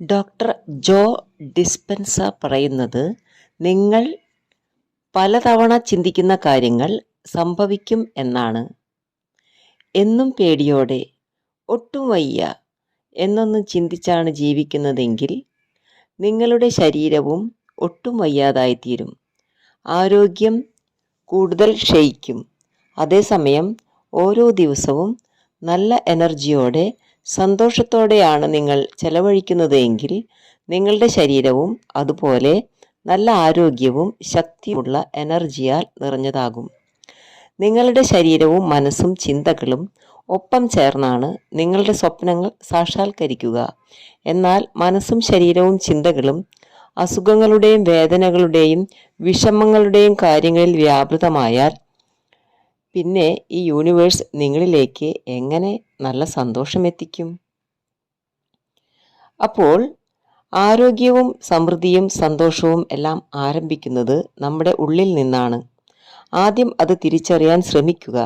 Doctor Joe Dispenza പറയുന്നത് നിങ്ങൾ പലതവണ ചിന്തിക്കുന്ന കാര്യങ്ങൾ സംഭവിക്കും എന്നാണ്. എന്നും പേടിയോടെ ഒട്ടും വയ്യ എന്നൊന്നും ചിന്തിച്ചാണ് ജീവിക്കുന്നതെങ്കിൽ നിങ്ങളുടെ ശരീരവും ഒട്ടും വയ്യാതായിത്തീരും. ആരോഗ്യം കൂടുതൽ ക്ഷയിക്കും. അതേസമയം ഓരോ ദിവസവും നല്ല എനർജിയോടെ സന്തോഷത്തോടെയാണ് നിങ്ങൾ ചെലവഴിക്കുന്നതെങ്കിൽ നിങ്ങളുടെ ശരീരവും അതുപോലെ നല്ല ആരോഗ്യവും ശക്തിയുള്ള എനർജിയാൽ നിറഞ്ഞതാകും. നിങ്ങളുടെ ശരീരവും മനസ്സും ചിന്തകളും ഒപ്പം ചേർന്നാണ് നിങ്ങളുടെ സ്വപ്നങ്ങൾ സാക്ഷാത്കരിക്കുക. എന്നാൽ മനസ്സും ശരീരവും ചിന്തകളും അസുഖങ്ങളുടെയും വേദനകളുടെയും വിഷമങ്ങളുടെയും കാര്യങ്ങളിൽ വ്യാപൃതമായാൽ പിന്നെ ഈ യൂണിവേഴ്സ് നിങ്ങളിലേക്ക് എങ്ങനെ നല്ല സന്തോഷം എത്തിക്കും? അപ്പോൾ ആരോഗ്യവും സമൃദ്ധിയും സന്തോഷവും എല്ലാം ആരംഭിക്കുന്നത് നമ്മുടെ ഉള്ളിൽ നിന്നാണ്. ആദ്യം അത് തിരിച്ചറിയാൻ ശ്രമിക്കുക.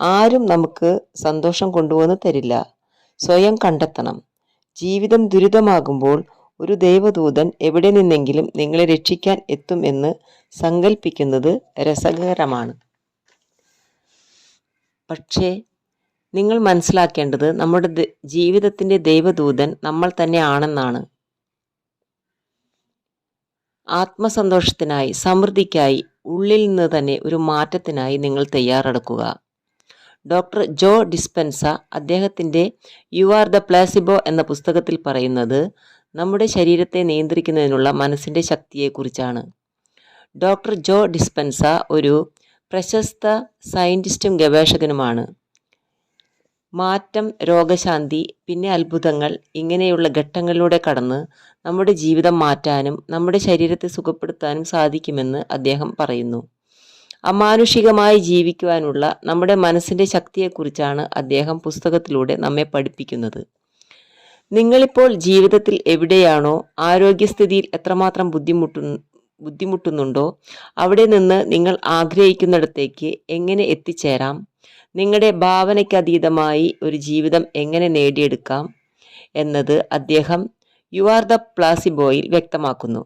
ആരും നമുക്ക് സന്തോഷം കൊണ്ടുവന്ന് തരില്ല. സ്വയം കണ്ടെത്തണം. ജീവിതം ദുരിതമാകുമ്പോൾ ഒരു ദൈവദൂതൻ എവിടെ നിന്നെങ്കിലും നിങ്ങളെ രക്ഷിക്കാൻ എത്തും എന്ന് സങ്കല്പിക്കുന്നത് രസകരമാണ്. പക്ഷേ നിങ്ങൾ മനസ്സിലാക്കേണ്ടത് നമ്മുടെ ജീവിതത്തിന്റെ ദൈവദൂതൻ നമ്മൾ തന്നെ ആണെന്നാണ്. ആത്മസന്തോഷത്തിനായി സമൃദ്ധിക്കായി ഉള്ളിൽ നിന്ന് തന്നെ ഒരു മാറ്റത്തിനായി നിങ്ങൾ തയ്യാറെടുക്കുക. ഡോക്ടർ ജോ ഡിസ്പെൻസ അദ്ദേഹത്തിന്റെ യു ആർ ദ പ്ലാസിബോ എന്ന പുസ്തകത്തിൽ പറയുന്നത് നമ്മുടെ ശരീരത്തെ നിയന്ത്രിക്കുന്നതിനുള്ള മനസ്സിന്റെ ശക്തിയെക്കുറിച്ചാണ്. ഡോക്ടർ ജോ ഡിസ്പെൻസ ഒരു പ്രശസ്ത സയന്റിസ്റ്റും ഗവേഷകനുമാണ്. മാറ്റം രോഗശാന്തി പിന്നെ അത്ഭുതങ്ങൾ ഇങ്ങനെയുള്ള ഘട്ടങ്ങളിലൂടെ കടന്ന് നമ്മുടെ ജീവിതം മാറ്റാനും നമ്മുടെ ശരീരത്തെ സുഖപ്പെടുത്താനും സാധിക്കുമെന്ന് അദ്ദേഹം പറയുന്നു. അമാനുഷികമായി ജീവിക്കുവാനുള്ള നമ്മുടെ മനസ്സിന്റെ ശക്തിയെക്കുറിച്ചാണ് അദ്ദേഹം പുസ്തകത്തിലൂടെ നമ്മെ പഠിപ്പിക്കുന്നത്. നിങ്ങളിപ്പോൾ ജീവിതത്തിൽ എവിടെയാണോ ആരോഗ്യസ്ഥിതിയിൽ എത്രമാത്രം ബുദ്ധിമുട്ടു ബുദ്ധിമുട്ടുന്നുണ്ടോ? അവിടെ നിന്ന് നിങ്ങൾ ആഗ്രഹിക്കുന്നിടത്തേക്ക് എങ്ങനെ എത്തിച്ചേരാം? നിങ്ങളുടെ ഭാവനയ്ക്കതീതമായി ഒരു ജീവിതം എങ്ങനെ നേടിയെടുക്കാം? എന്നത് അദ്ദേഹം യു ആർ ദ പ്ലാസിബോയിൽ വ്യക്തമാക്കുന്നു.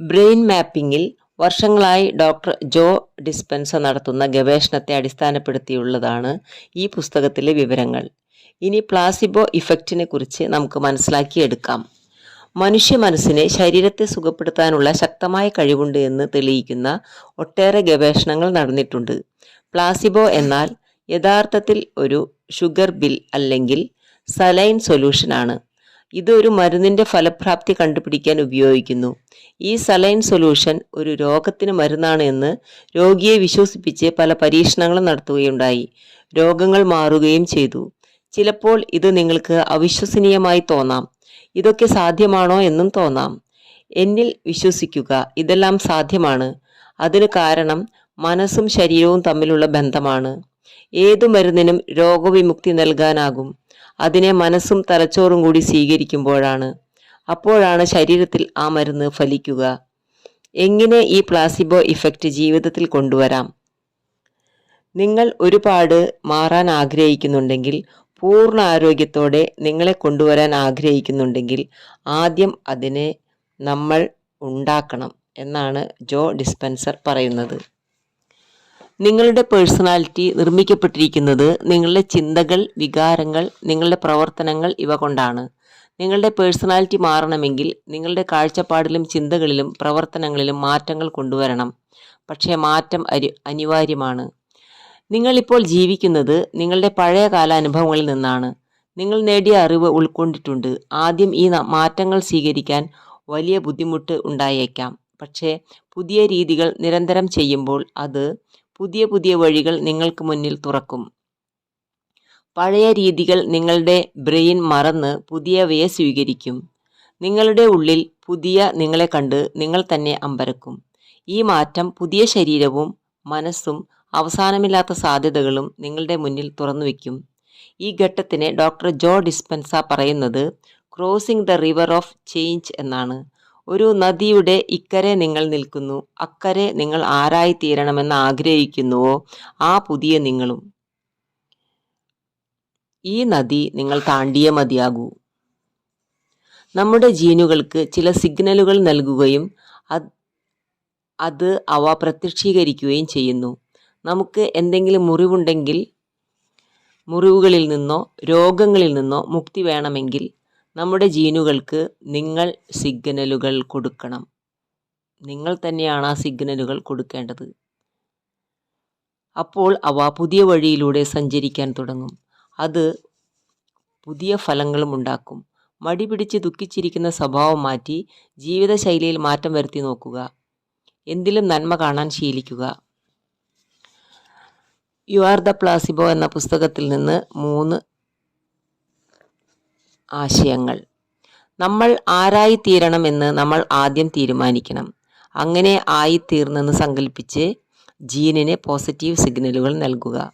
ബ്രെയിൻ മാപ്പിംഗിൽ വർഷങ്ങളായി ഡോക്ടർ ജോ ഡിസ്പെൻസ നടത്തുന്ന ഗവേഷണത്തെ അടിസ്ഥാനപ്പെടുത്തിയുള്ളതാണ് ഈ പുസ്തകത്തിലെ വിവരങ്ങൾ. ഇനി പ്ലാസിബോ ഇഫക്റ്റിനെ കുറിച്ച് നമുക്ക് മനസ്സിലാക്കിയെടുക്കാം. മനുഷ്യ മനസ്സിന് ശരീരത്തെ സുഖപ്പെടുത്താനുള്ള ശക്തമായ കഴിവുണ്ട് എന്ന് തെളിയിക്കുന്ന ഒട്ടേറെ ഗവേഷണങ്ങൾ നടന്നിട്ടുണ്ട്. പ്ലാസിബോ എന്നാൽ യഥാർത്ഥത്തിൽ ഒരു ഷുഗർ ബിൽ അല്ലെങ്കിൽ സലൈൻ സൊല്യൂഷനാണ് ഇത് ഒരു മരുന്നിന്റെ ഫലപ്രാപ്തി കണ്ടുപിടിക്കാൻ ഉപയോഗിക്കുന്നു. ഈ സലൈൻ സൊല്യൂഷൻ ഒരു രോഗത്തിന് മരുന്നാണ് എന്ന് രോഗിയെ വിശ്വസിപ്പിച്ച് പല പരീക്ഷണങ്ങളും നടത്തുകയുണ്ടായി. രോഗങ്ങൾ മാറുകയും ചെയ്തു. ചിലപ്പോൾ ഇത് നിങ്ങൾക്ക് അവിശ്വസനീയമായി തോന്നാം. ഇതൊക്കെ സാധ്യമാണോ എന്നും തോന്നാം. എന്നിൽ വിശ്വസിക്കുക ഇതെല്ലാം സാധ്യമാണ്. അതിന് കാരണം മനസ്സും ശരീരവും തമ്മിലുള്ള ബന്ധമാണ്. ഏതു മരുന്നിനും രോഗവിമുക്തി നൽകാനാകും. അതിനെ മനസ്സും തലച്ചോറും കൂടി സ്വീകരിക്കുമ്പോഴാണ്. അപ്പോഴാണ് ശരീരത്തിൽ ആ മരുന്ന് ഫലിക്കുക. എങ്ങനെ ഈ പ്ലാസിബോ ഇഫക്റ്റ് ജീവിതത്തിൽ കൊണ്ടുവരാം? നിങ്ങൾ ഒരുപാട് മാറാൻ ആഗ്രഹിക്കുന്നുണ്ടെങ്കിൽ പൂർണ ആരോഗ്യത്തോടെ നിങ്ങളെ കൊണ്ടുവരാൻ ആഗ്രഹിക്കുന്നുണ്ടെങ്കിൽ ആദ്യം അതിനെ നമ്മൾ ഉണ്ടാക്കണം എന്നാണ് ജോ ഡിസ്പെൻസർ പറയുന്നത്. നിങ്ങളുടെ പേഴ്സണാലിറ്റി നിർമ്മിക്കപ്പെട്ടിരിക്കുന്നത് നിങ്ങളുടെ ചിന്തകൾ വികാരങ്ങൾ നിങ്ങളുടെ പ്രവർത്തനങ്ങൾ ഇവ കൊണ്ടാണ്. നിങ്ങളുടെ പേഴ്സണാലിറ്റി മാറണമെങ്കിൽ നിങ്ങളുടെ കാഴ്ചപ്പാടിലും ചിന്തകളിലും പ്രവർത്തനങ്ങളിലും മാറ്റങ്ങൾ കൊണ്ടുവരണം. പക്ഷേ മാറ്റം അനിവാര്യമാണ്. നിങ്ങളിപ്പോൾ ജീവിക്കുന്നത് നിങ്ങളുടെ പഴയ കാല അനുഭവങ്ങളിൽ നിന്നാണ്. നിങ്ങൾ നേടിയ അറിവ് ഉൾക്കൊണ്ടിട്ടുണ്ട്. ആദ്യം ഈ മാറ്റങ്ങൾ സ്വീകരിക്കാൻ വലിയ ബുദ്ധിമുട്ട് ഉണ്ടായേക്കാം. പക്ഷേ പുതിയ രീതികൾ നിരന്തരം ചെയ്യുമ്പോൾ അത് പുതിയ പുതിയ വഴികൾ നിങ്ങൾക്ക് മുന്നിൽ തുറക്കും. പഴയ രീതികൾ നിങ്ങളുടെ ബ്രെയിൻ മറന്ന് പുതിയവയെ സ്വീകരിക്കും. നിങ്ങളുടെ ഉള്ളിൽ പുതിയ നിങ്ങളെ കണ്ട് നിങ്ങൾ തന്നെ അമ്പരക്കും. ഈ മാറ്റം പുതിയ ശരീരവും മനസ്സും അവസാനമില്ലാത്ത സാധ്യതകളും നിങ്ങളുടെ മുന്നിൽ തുറന്നു വയ്ക്കും. ഈ ഘട്ടത്തിന് ഡോക്ടർ ജോ ഡിസ്പെൻസ പറയുന്നത് crossing the river of change എന്നാണ്. ഒരു നദിയുടെ ഇക്കരെ നിങ്ങൾ നിൽക്കുന്നു. അക്കരെ നിങ്ങൾ ആരായി തീരണമെന്ന് ആഗ്രഹിക്കുന്നുവോ ആ പുതിയ നിങ്ങളും. ഈ നദി നിങ്ങൾ താണ്ടിയേ മതിയാകൂ. നമ്മുടെ ജീനുകൾക്ക് ചില സിഗ്നലുകൾ നൽകുകയും അത് അവ പ്രത്യക്ഷീകരിക്കുകയും ചെയ്യുന്നു. നമുക്ക് എന്തെങ്കിലും മുറിവുണ്ടെങ്കിൽ മുറിവുകളിൽ നിന്നോ രോഗങ്ങളിൽ നിന്നോ മുക്തി വേണമെങ്കിൽ നമ്മുടെ ജീനുകൾക്ക് നിങ്ങൾ സിഗ്നലുകൾ കൊടുക്കണം. നിങ്ങൾ തന്നെയാണ് ആ സിഗ്നലുകൾ കൊടുക്കേണ്ടത്. അപ്പോൾ അവ പുതിയ വഴിയിലൂടെ സഞ്ചരിക്കാൻ തുടങ്ങും. അത് പുതിയ ഫലങ്ങളും ഉണ്ടാക്കും. മടി പിടിച്ച് ദുഃഖിച്ചിരിക്കുന്ന സ്വഭാവം മാറ്റി ജീവിതശൈലിയിൽ മാറ്റം വരുത്തി നോക്കുക. എന്തിലും നന്മ കാണാൻ ശീലിക്കുക. യു ആർ ദ പ്ലാസിബോ എന്ന പുസ്തകത്തിൽ നിന്ന് മൂന്ന് ആശയങ്ങൾ. നമ്മൾ ആരായി തീരണം എന്ന് നമ്മൾ ആദ്യം തീരുമാനിക്കണം. അങ്ങനെ ആയി ആയിത്തീർന്നെന്ന് സങ്കല്പിച്ച് ജീനിന് പോസിറ്റീവ് സിഗ്നലുകൾ നൽകുക.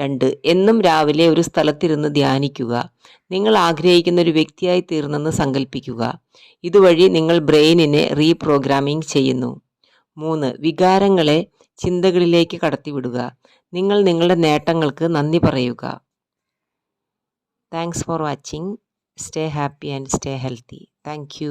രണ്ട് എന്നും രാവിലെ ഒരു സ്ഥലത്തിരുന്ന് ധ്യാനിക്കുക. നിങ്ങൾ ആഗ്രഹിക്കുന്ന ഒരു വ്യക്തിയായി തീർന്നെന്ന് സങ്കല്പിക്കുക ഇതുവഴി നിങ്ങൾ ബ്രെയിനിനെ റീപ്രോഗ്രാമിംഗ് ചെയ്യുന്നു. മൂന്ന് വികാരങ്ങളെ ചിന്തകളിലേക്ക് കടത്തിവിടുക. നിങ്ങൾ നിങ്ങളുടെ നേട്ടങ്ങൾക്ക് നന്ദി പറയുക. Thanks for watching stay happy and stay healthy thank